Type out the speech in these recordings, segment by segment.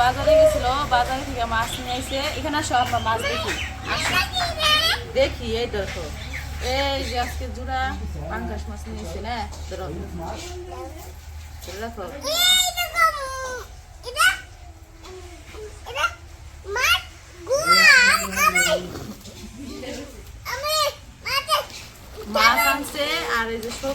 বাজারে গেছিল, বাজারে থেকে মাছ নিয়ে আইছে। এখানে আসো মাছ দেখি। দেখি, এই দেখো। এই যে আজকে জোড়া পাঙ্কাশ মাছ নিয়েছে না? ধরো ধরে রাখো মাছ আনছে আর এই যে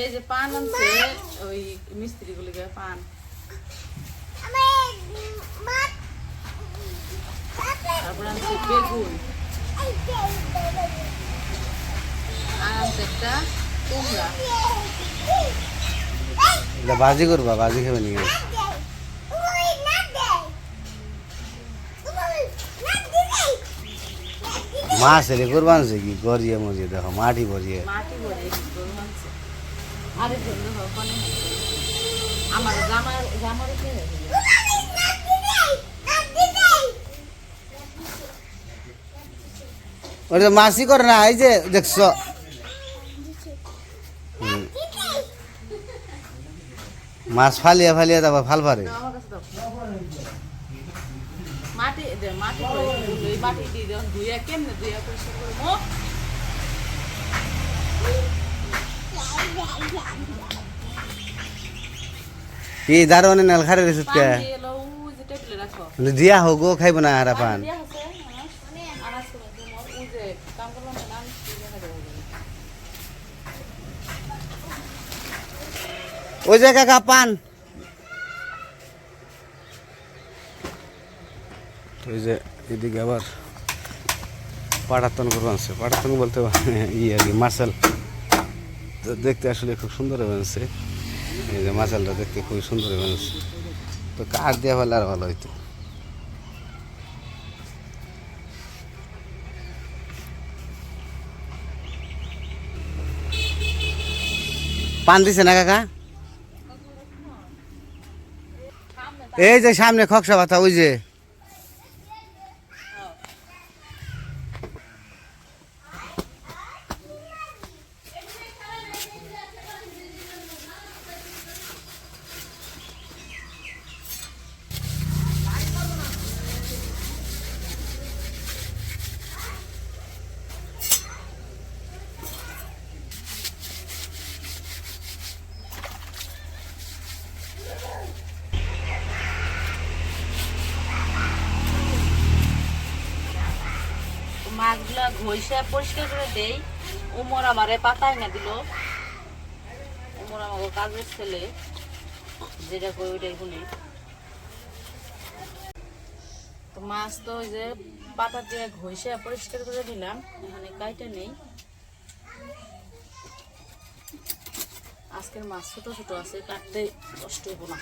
এই যে পান আনছে ওই মিস্ত্রি গুলিকে পান। তারপরে আনছে বেগুন। আর আনছে একটা কুমড়া। এটা বাজি করবা বাজি খাবে নিয়ে মাছ এলে করবান কি? গরিয়ে মরিয়ে দেখো মাটি ভরিয়ে। মাটি ভরে গরু আনছে। আরে জন্য ওখানে আমার জামার জামার কে ওটা মাছই করে না এই যে দেখছ। মাছ ফালিয়া ফালিয়া তারপর ফাল পারে। আমার কাছে দাও। মাটি দে মাটি মাটি দিয়ে কেমনে পরিষ্কার করব? কি দারোয়ানে নেল খারে রেসুত কে দিয়ে হোক খাইব না আর পান আছে ওই যে কাকা পান। ওই যে এদিকে আবার পাটাতন করে বানছে পাটাতন বলতে ই আর কি মার্শাল। দেখতে আসলে খুব সুন্দর বানছে এই যে মার্শালটা দেখতে খুবই সুন্দর বানছে তো কাঠ দেওয়া হলে আর ভালো হইতো। পান দিছে না কাকা? এই যে সামনে খকসা পাতা ওই যে। মাছগুলা ঘষে পরিষ্কার করে দেই। উমর আমারে পাতায় না দিল। উমর আমাকে কাজের ছেলে, যেটা কই ওইটাই শুনি। তো মাছ তো ওই যে পাতা দিয়ে ঘষে পরিষ্কার করে দিলাম, এখানে কাইটা নেই। আজকের মাছ ছোট ছোট আছে, কাটতে কষ্ট হইব না।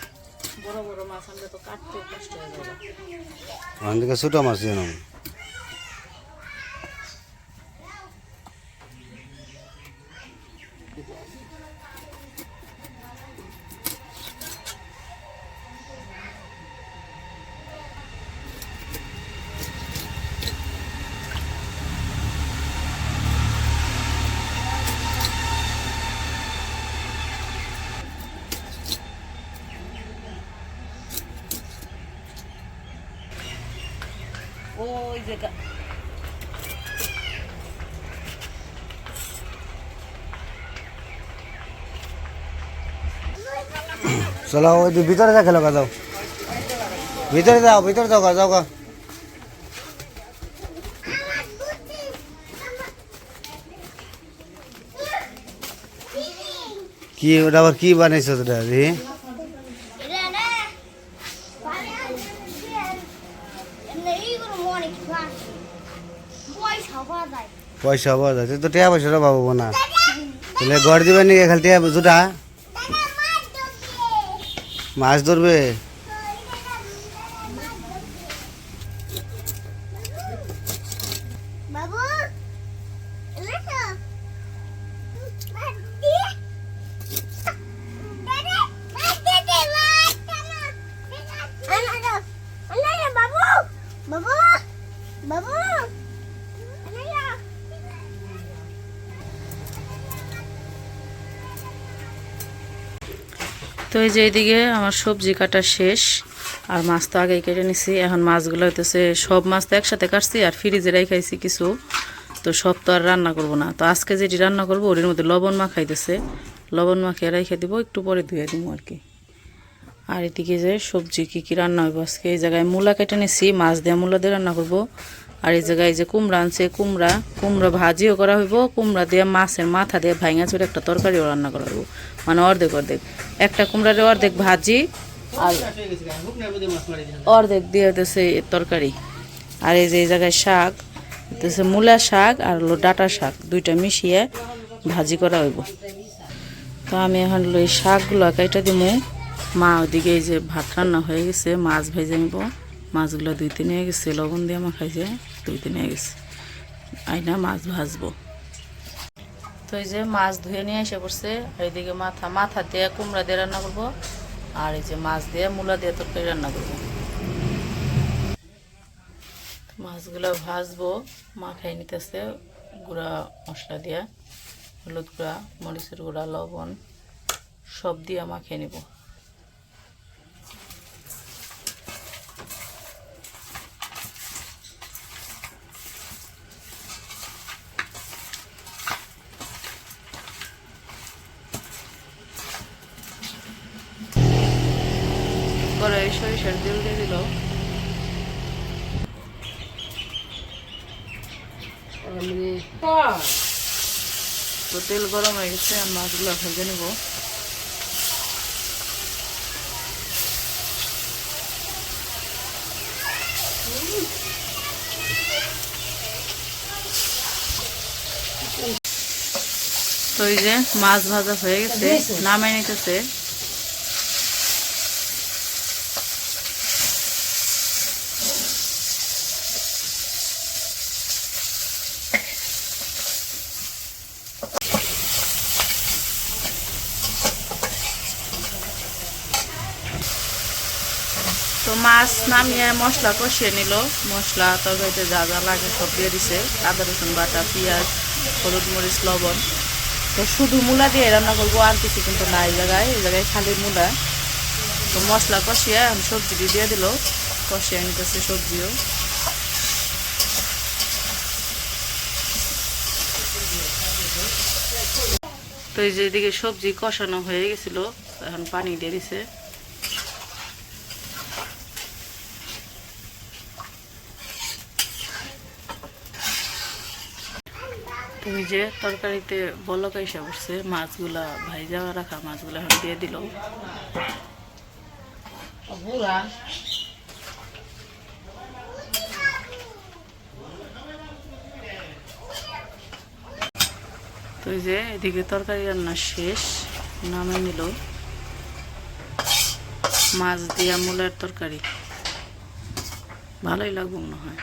বড় বড় মাছ আনলে তো কাটতে কষ্ট হয়ে যাবে ছোট মাছ চলো ওই ভিতরে যা খেলো যাও। ভিতরে যাও ভিতরে যাও যাও গা। কি, ওটা আবার কি বানাইছো ওটা রে? পয়সা পাওয়া যাচ্ছে তো টিয়া পয়সা পাবো না তাহলে ঘর দিবেন নি খালি টিয়া জুটা মাছ ধরবে বাবু এলে তো মাছ দিয়ে দাদা মাছ দিয়ে দে মাছ কেন আনা আনা বাবু বাবু বাবু আনা তো এই যে এইদিকে আমার সবজি কাটা শেষ, আর মাছ তো আগেই কেটে নিছি। এখন মাছগুলো হইতেছে, সব মাছ তো একসাথে কাটছি আর ফ্রিজে রাখাইছি কিছু, তো সব তো আর রান্না করব না। তো আজকে যেটি রান্না করব ওর মধ্যে লবণ মাখাইতেছে। লবণ মাখিয়ে রেখে দিব, একটু পরে ধুয়ে দিব আর কি। আর এদিকে যে সবজি কী কী রান্না হইব আজকে, এই জায়গায় মূলা কেটে নিছি, মাছ দিয়ে মূলা দিয়ে রান্না করব। আর এই জায়গায় যে কুমড়া আনছে, কুমড়া কুমড়া ভাজিও করা হইব, কুমড়া দিয়ে মাছের মাথা দিয়ে ভাঙা চুরে একটা তরকারিও রান্না করা হইব। মানে অর্ধেক অর্ধেক। একটা কুমড়ারে অর্ধেক ভাজি আর অর্ধেক দিয়ে হতেছে তরকারি। আর এই যে এই জায়গায় শাক হতেছে মূলা শাক আর হলো ডাটা শাক, দুইটা মিশিয়ে ভাজি করা হইব। তো আমি এখন এই শাকগুলো কাইটা দিমু। মা ওদিকে এই যে ভাত রান্না হয়ে গেছে, মাছ ভেজে নিব। মাছগুলো দুইতে নিয়ে গেছে, লবণ দিয়ে মাখাইছে। দুইতে নিয়ে গেছে আইনা মাছ ভাজবো। তো এই যে মাছ ধুয়ে নিয়ে এসে পড়ছে এইদিকে মাথা মাথা দিয়ে কুমড়া দিয়ে রান্না করব, আর এই যে মাছ দিয়ে মূলা দিয়ে তরকারি রান্না করব। মাছগুলো ভাজবো মাখাই নিতেছে গুঁড়া মশলা দিয়ে, হলুদ গুঁড়া, মরিচের গুঁড়া, লবণ, সব দিয়ে মাখিয়ে নিব পরে সরিষার তেল দিয়ে দিল তো তেল গরম হয়ে গেছে আর মাছগুলো ভেজে নেব। তো এই যে মাছ ভাজা হয়ে গেছে নামাই নিতেছে। তো মাছ নামিয়ে মশলা কষিয়ে নিল। মশলা, তরকারিতে যা যা লাগে সব দিয়ে দিছে। আদা, রসুন বাটা, পেঁয়াজ, হলুদ মরিচ, লবণ। তো শুধু মূলা দিয়ে রান্না করব আর কিছু কিন্তু নাই এই জায়গায়। এই জায়গায় খালি মূলা। তো মশলা কষিয়ে আমি সবজি দিয়ে দিল। কষিয়ে নিতেছে সবজিও। তো এই যে এদিকে সবজি কষানো হয়ে গেছিল। এখন পানি দিয়ে দিছে। তুমি যে তরকারিতে বলক এসে বসছে, মাছগুলা ভাইজা রাখা মাছগুলা এখন দিয়ে দিল। তো এই যে এদিকে তরকারি রান্না শেষ নামে নিল। মাছ দিয়া মূলের তরকারি। ভালোই লাগবে মনে হয়।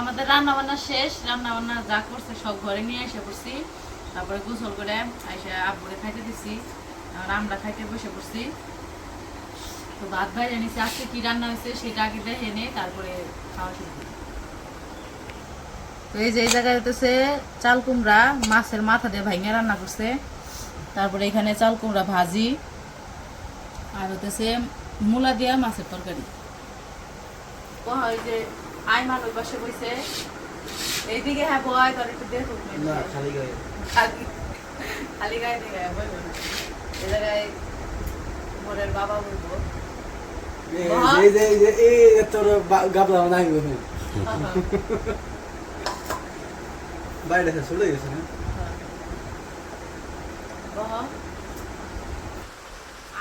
আমাদের রান্না বান্না শেষ রান্না বান্না যা করছে সব ঘরে নিয়ে এসে পড়ছি। তারপরে গোসল করে এসে আব্বুরে খাইতে দিছি আর আমরা খাইতে বসে পড়ছি। তো ভাত ভাই জানিছি আজকে কি রান্না হয়েছে সেটা আগে দেখে নে তারপরে খাওয়া শুরু করি তো এই যে এই জায়গায় হতেছে চাল কুমড়া মাছের মাথা দিয়ে ভাঙে রান্না করছে। তারপরে এখানে চাল কুমড়া ভাজি আর হতেছে মূলা দিয়া মাছের তরকারি। ওই যে আইমান ওই পাশে বইছে এইদিকে হ্যাঁ বয় তোর একটু দেখো না খালি গায়ে খালি গায়ে দিকে না এ জায়গায় মোরের বাবা বলব এই যে এই যে এই তোর গাবলা নাই গো বাইরে চলে গেছে না?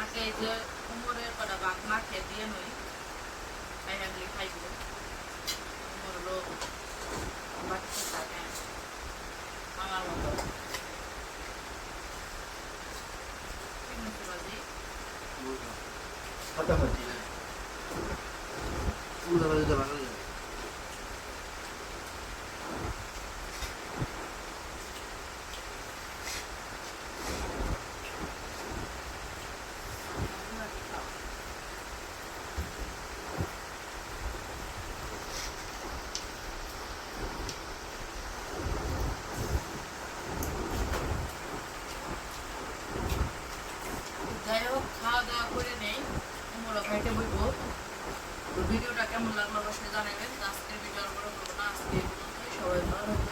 আগে যে কুমোরের কটা বাঘ মাখে দিয়ে নই খাইব মতো বাচ্চা থাকে আমার মতো হাতাহাতি বাঙালি খাওয়া দাওয়া করে নেই ভিডিওটা কেমন লাগল অবশ্যই জানাবেন। আজকের ভিডিও বড় আজকে সবাই ভালো